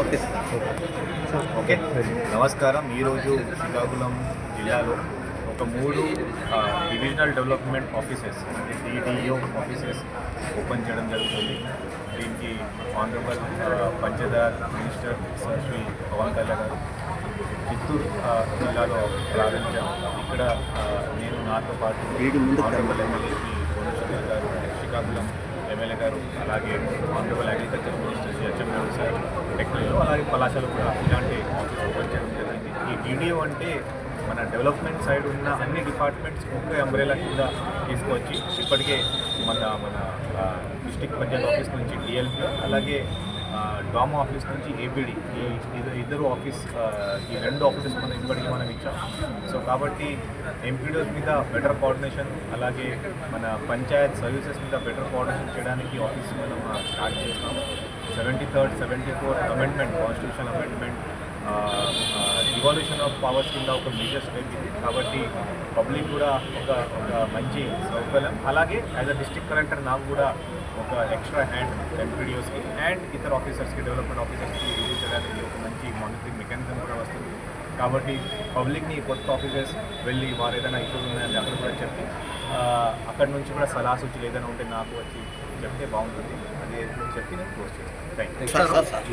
Okay sir. Okay. నమస్కారం. ఈరోజు శ్రీకాకుళం జిల్లాలో ఒక మూడు డివిజనల్ డెవలప్మెంట్ ఆఫీసెస్ అంటే డిడిఓ ఆఫీసెస్ ఓపెన్ చేయడం జరుగుతుంది. దీనికి ఆనరబుల్ పంచదార్ మినిస్టర్ శ్రీ పవన్ కళ్యాణ్ గారు చిత్తూరు జిల్లాలో ప్రారంభించాం ఇక్కడ నేను నాతో పాటు ఆనరబుల్ ఎమ్మెల్యే శ్రీ గారు శ్రీకాకుళం ఎమ్మెల్యే గారు అలాగే ఆనరబుల్ అగ్రికల్చర్ మినిస్టర్ శ్రీ గారు సార్ టెక్నాలజీలో అలాగే కళాశాల కూడా ఇలాంటి ఆఫీస్ ఓపెన్ చేయడం జరిగింది. ఈ డీడీఓ అంటే మన డెవలప్మెంట్ సైడ్ ఉన్న అన్ని డిపార్ట్మెంట్స్ ఒకే అంబ్రేలా కింద తీసుకొచ్చి ఇప్పటికే మన మన డిస్టిక్ పంచాయత్ ఆఫీస్ నుంచి డిఎల్పి అలాగే డామ్ ఆఫీస్ నుంచి ఏబిడి ఈ ఇద్దరు ఇద్దరు ఆఫీస్ ఈ రెండు ఆఫీసెస్ మనం ఇప్పటికీ మనం ఇచ్చాం. సో కాబట్టి ఎంపీడీస్ మీద బెటర్ కోఆర్డినేషన్ అలాగే మన పంచాయత్ సర్వీసెస్ మీద బెటర్ కోఆర్డినేషన్ చేయడానికి ఆఫీస్ మనం స్టార్ట్ చేస్తాం seventy third seventy four amendment constitution amendment revolution of powers కింద ఒక మేజర్ స్టెప్ ఇది. కాబట్టి పబ్లిక్ కూడా ఒక ఒక మంచి సౌకర్యం. అలాగే యాజ్ అ డిస్ట్రిక్ట్ కలెక్టర్ నాకు కూడా ఒక ఎక్స్ట్రా హ్యాండ్ ఎంపీడీఓస్కి అండ్ ఇతర ఆఫీసర్స్కి డెవలప్మెంట్ ఆఫీసర్స్కి రివ్యూ చేయడానికి ఒక మంచి మానిటరింగ్ మెకానిజం కూడా వస్తుంది కాబట్టి పబ్లిక్ని కొత్త ఆఫీసర్స్ వెళ్ళి వారు ఏదైనా ఇష్యూస్ ఉన్నాయంటే అక్కడ కూడా చెప్పి ఆ, అక్కడ నుంచి కూడా సలహా సూచనలు ఏదైనా ఉంటే నాకు వచ్చి చెప్తే బాగుంటుంది అదే చెప్పి నేను క్లోజ్ చేస్తాను థ్యాంక్ యూ సార్ సార్